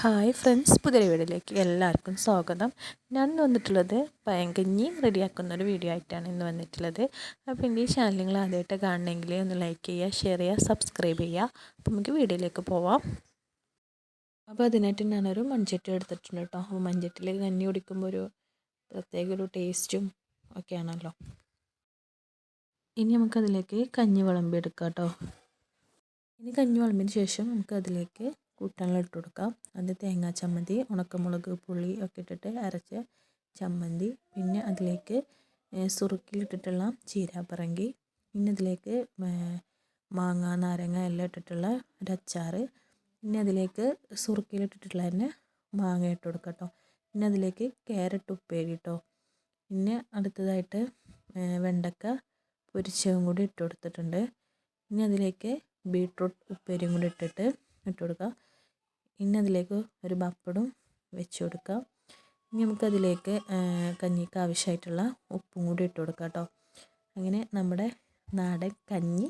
Hi friends പുതിയ വീഡിയോയിലേക്ക് എല്ലാവർക്കും സ്വാഗതം. ഞാൻ ഇന്ന് വന്നിട്ടുള്ളത് പയങ്കഞ്ഞി റെഡിയാക്കുന്ന ഒരു വീഡിയോ ആയിട്ടാണ് ഇന്ന് വന്നിട്ടുള്ളത്. അപ്പോൾ എന്റെ ഈ ചാനൽ നിങ്ങൾ ആദ്യമായിട്ട് കാണണമെങ്കിൽ ഒന്ന് ലൈക്ക് ചെയ്യുക ഷെയർ ചെയ്യുക സബ്സ്ക്രൈബ് ചെയ്യുക. അപ്പോൾ നമുക്ക് വീഡിയോയിലേക്ക് പോവാം. അപ്പോൾ അതിനായിട്ട് ഞാനൊരു മൺചട്ടി എടുത്തിട്ടുണ്ട് കേട്ടോ. അപ്പോൾ മൺചട്ടിയിൽ കഞ്ഞി കുടിക്കുമ്പോൾ ഒരു പ്രത്യേക ഒരു ടേസ്റ്റും ഒക്കെയാണല്ലോ. ഇനി നമുക്കതിലേക്ക് കഞ്ഞി വിളമ്പി എടുക്കാം കേട്ടോ. ഇനി കഞ്ഞി വിളമ്പിന് ശേഷം നമുക്കതിലേക്ക് കൂട്ടാനുള്ള ഇട്ട് കൊടുക്കാം. അത് തേങ്ങാ ചമ്മന്തി ഉണക്കമുളക് പുളി ഒക്കെ ഇട്ടിട്ട് അരച്ച ചമ്മന്തി. പിന്നെ അതിലേക്ക് സുറുക്കിലിട്ടിട്ടുള്ള ചീരാപ്പറങ്കി. പിന്നെ അതിലേക്ക് മാങ്ങ നാരങ്ങ എല്ലാം ഇട്ടിട്ടുള്ള ഒരു അച്ചാർ പിന്നെ അതിലേക്ക് സുറുക്കിലിട്ടിട്ടുള്ള തന്നെ മാങ്ങ ഇട്ട് കൊടുക്കാം കേട്ടോ പിന്നെ അതിലേക്ക് ക്യാരറ്റ് ഉപ്പേരി കേട്ടോ പിന്നെ അടുത്തതായിട്ട് വെണ്ടക്ക പൊരിച്ചതും കൂടി ഇട്ട് കൊടുത്തിട്ടുണ്ട്. ഇനി അതിലേക്ക് ബീട്രൂട്ട് ഉപ്പേരിയും കൂടി ഇട്ടിട്ട് ഇട്ട് കൊടുക്കുക ഇനി അതിലേക്ക് ഒരു പപ്പടും വെച്ച് കൊടുക്കാം. ഇനി നമുക്കതിലേക്ക് കഞ്ഞിക്ക് ആവശ്യമായിട്ടുള്ള ഉപ്പും കൂടി ഇട്ട് കൊടുക്കാം കേട്ടോ. അങ്ങനെ നമ്മുടെ നാടൻ കഞ്ഞി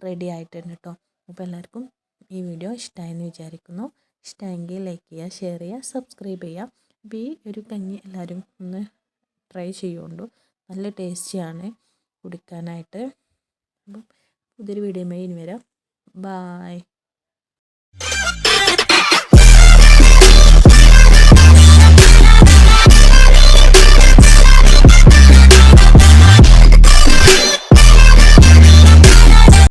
റെഡി ആയിട്ടുണ്ട് കേട്ടോ. അപ്പോൾ എല്ലാവർക്കും ഈ വീഡിയോ ഇഷ്ടമായെന്ന് വിചാരിക്കുന്നു. ഇഷ്ടമെങ്കിൽ ലൈക്ക് ചെയ്യുക ഷെയർ ചെയ്യുക സബ്സ്ക്രൈബ് ചെയ്യുക. അപ്പോൾ ഈ ഒരു കഞ്ഞി എല്ലാവരും ഒന്ന് ട്രൈ ചെയ്യുകൊണ്ടു. നല്ല ടേസ്റ്റിയാണ് കുടിക്കാനായിട്ട്. അപ്പം പുതിയൊരു വീഡിയോയുമായി ഇനി വരാം. ബായ്